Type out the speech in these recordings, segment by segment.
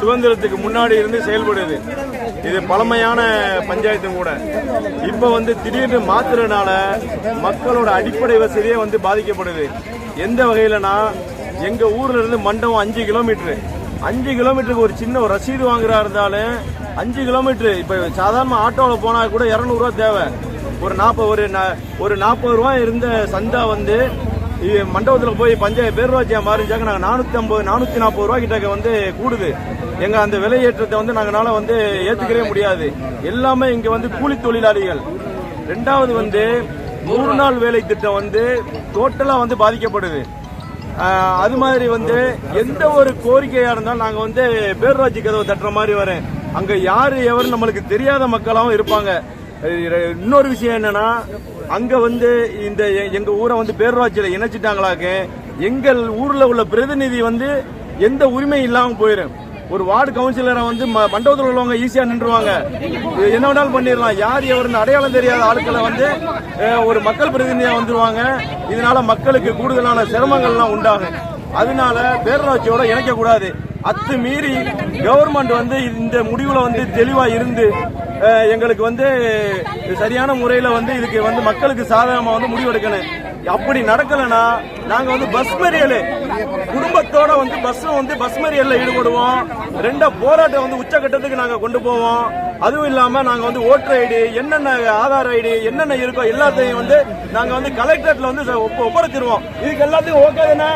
சுதந்திரத்துக்கு முன்னாடி இருந்து செயல்படுது. இது பழமையான பஞ்சாயத்தும் கூட. இப்ப வந்து திடீர்னு மாத்துறதுனால மக்களோட அடிப்படை வசதியே வந்து பாதிக்கப்படுது. எந்த வகையிலனா எங்க ஊர்ல இருந்து மண்டபம் அஞ்சு கிலோமீட்டர். அஞ்சு கிலோமீட்டருக்கு ஒரு சின்ன ஒரு ரசீது வாங்குறா இருந்தாலும் அஞ்சு கிலோமீட்டர். இப்ப சாதாரண ஆட்டோவில் போனா கூட இரநூறுவா தேவை. ஒரு நாற்பது ஒரு நா- ஒரு நாற்பது ரூபாய் இருந்த சந்தா வந்து மண்டபத்தில் போய் பஞ்சாயத்து பேரூராட்சியாக மாறிஞ்சாக்க நாங்கள் நானூற்றி ஐம்பது நானூற்றி நாற்பது ரூபா கிட்டக்க வந்து கூடுது. எங்கள் அந்த விலையேற்றத்தை வந்து நாங்களால வந்து ஏற்றுக்கவே முடியாது. எல்லாமே இங்கே வந்து கூலி தொழிலாளிகள். ரெண்டாவது வந்து நூறு நாள் வேலை திட்டம் வந்து டோட்டலாக வந்து பாதிக்கப்படுது. அது மாதிரி வந்து எந்த ஒரு கோரிக்கையாக இருந்தாலும் நாங்கள் வந்து பேரூராட்சி கதவு தட்டுற மாதிரி வரேன். அங்கே யார் எவரும் நம்மளுக்கு தெரியாத மக்களாகவும் இருப்பாங்க. இன்னொரு விஷயம் என்னன்னா அங்க வந்து இந்த எ- எங்க ஊரை வந்து பேரூராட்சியில இணைச்சிட்டாங்களாக்க எங்கள் ஊர்ல உள்ள பிரதிநிதி வந்து எந்த உரிமை இல்லாம போயிடும் ஒரு வார்டு கவுன்சிலரை வந்து ம- மண்டபத்தில் உள்ளவங்க ஈஸியா நின்றுவாங்க என்ன வேணாலும் பண்ணிடலாம். யார் எவருன்னு அடையாளம் தெரியாத ஆட்களை வந்து ஒரு மக்கள் பிரதிநிதியா வந்துருவாங்க. இதனால மக்களுக்கு கூடுதலான சிரமங்கள்லாம் உண்டாகும். அதனால பேரூராட்சியோட இணைக்க கூடாது அத்து மீறி கவர்மெண்ட் வந்து இந்த முடிவுல வந்து தெளிவா இருந்து எங்களுக்கு வந்து சரியான முறையில வந்து இதுக்கு வந்து மக்களுக்கு சாதகமா வந்து முடிவெடுக்கணும். அப்படி நடக்கலனா நாங்க வந்து பஸ் மறியல் குடும்பத்தோட வந்து பஸ் வந்து பஸ் மறியல்ல ஈடுபடுவோம். ரெண்ட போராட்டம் வந்து உச்சகட்டத்துக்கு நாங்க கொண்டு போவோம். அதுவும் இல்லாம நாங்க வந்து ஓட்டர் ஐடி என்னென்ன ஆதார் ஐடி என்னென்ன இருக்கோ எல்லாத்தையும் வந்து நாங்க வந்து கலெக்டரேட்ல வந்து ஒப்படைச்சிருவோம். இதுக்கு எல்லாத்தையும் ஓகே தானே?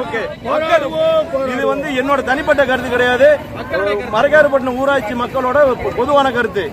ஓகே. வந்து என்னோட தனிப்பட்ட கருத்து கிடையாது. மரகாரப்பட்டினம் ஊராட்சி மக்களோட பொதுவான கருத்து.